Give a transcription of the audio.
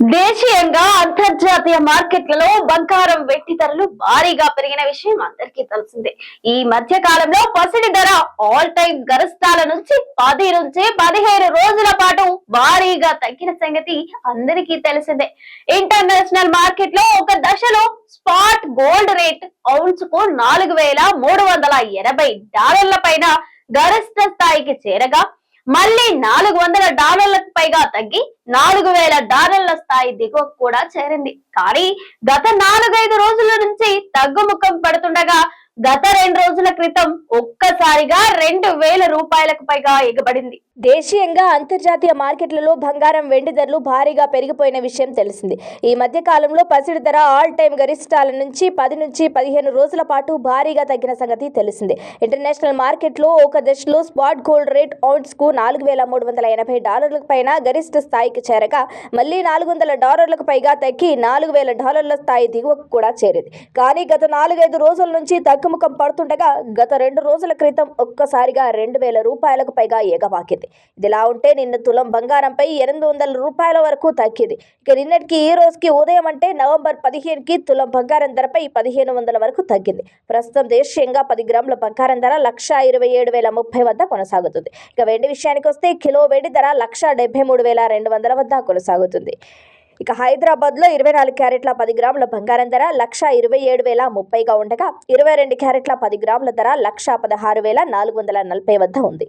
దేశీయంగా అంతర్జాతీయ మార్కెట్లలో బంగారం వెట్టి ధరలు భారీగా పెరిగిన విషయం అందరికీ తెలిసిందే. ఈ మధ్య కాలంలో పసిడి ధర ఆల్ టైమ్ గరిస్తాల నుంచి పది నుంచి పదిహేను రోజుల పాటు భారీగా తగ్గిన సంగతి అందరికీ తెలిసిందే. ఇంటర్నేషనల్ మార్కెట్లో ఒక దశలో స్పాట్ గోల్డ్ రేట్ ఔన్స్కు నాలుగు వేల మూడు వందల ఎనభై డాలర్ల పైన గరిష్ట స్థాయికి చేరగా మళ్ళీ నాలుగు వందల డాలర్లకు పైగా తగ్గి నాలుగు వేల డాలర్ల స్థాయి దిగువ కూడా చేరింది. కానీ గత నాలుగైదు రోజుల నుంచి తగ్గుముఖం పడుతుండగా గత రెండు రోజుల క్రితం ఒక్కసారిగా రెండు వేల రూపాయలకు పైగా ఎగబడింది. దేశీయంగా అంతర్జాతీయ మార్కెట్లలో బంగారం వెండి ధరలు భారీగా పెరిగిపోయిన విషయం తెలిసింది. ఈ మధ్య కాలంలో పసిడి ధర ఆల్ టైమ్ గరిష్టాల నుంచి పది నుంచి పదిహేను రోజుల పాటు భారీగా తగ్గిన సంగతి తెలిసింది. ఇంటర్నేషనల్ మార్కెట్లో ఒక దశలో స్పాట్ గోల్డ్ రేట్ ఔన్స్కు నాలుగు వేల మూడు వందల ఎనభై డాలర్లకు పైన గరిష్ట స్థాయికి చేరగా మళ్ళీ నాలుగు వందల డాలర్లకు పైగా తగ్గి నాలుగు వేల డాలర్ల స్థాయి దిగువకు కూడా చేరింది. కానీ గత నాలుగైదు రోజుల నుంచి తగ్గుముఖం పడుతుండగా గత రెండు రోజుల క్రితం ఒక్కసారిగా రెండు వేల రూపాయలకు పైగా ఎగబాకింది ఇదిలా ఉంటే నిన్న తులం బంగారంపై ఎనిమిది వందల రూపాయల వరకు తగ్గింది ఇక నిన్నటికి ఈ రోజుకి ఉదయం అంటే నవంబర్ పదిహేనుకి తులం బంగారం ధరపై పదిహేను వందల వరకు తగ్గింది. ప్రస్తుతం దేశీయంగా పది గ్రాముల బంగారం ధర లక్ష ఇరవై ఏడు వేల ముప్పై వద్ద కొనసాగుతుంది. ఇక వెండి విషయానికి వస్తే కిలో వెండి ధర లక్ష డెబ్బై మూడు వేల రెండు వందల వద్ద కొనసాగుతుంది. ఇక హైదరాబాద్లో ఇరవై నాలుగు క్యారెట్ల పది గ్రాముల బంగారం ధర లక్ష ఇరవై ఏడు వేల ముప్పైగా ఉండగా ఇరవై రెండు క్యారెట్ల పది గ్రాముల ధర లక్ష పదహారు వేల నాలుగు వందల నలభై వద్ద ఉంది.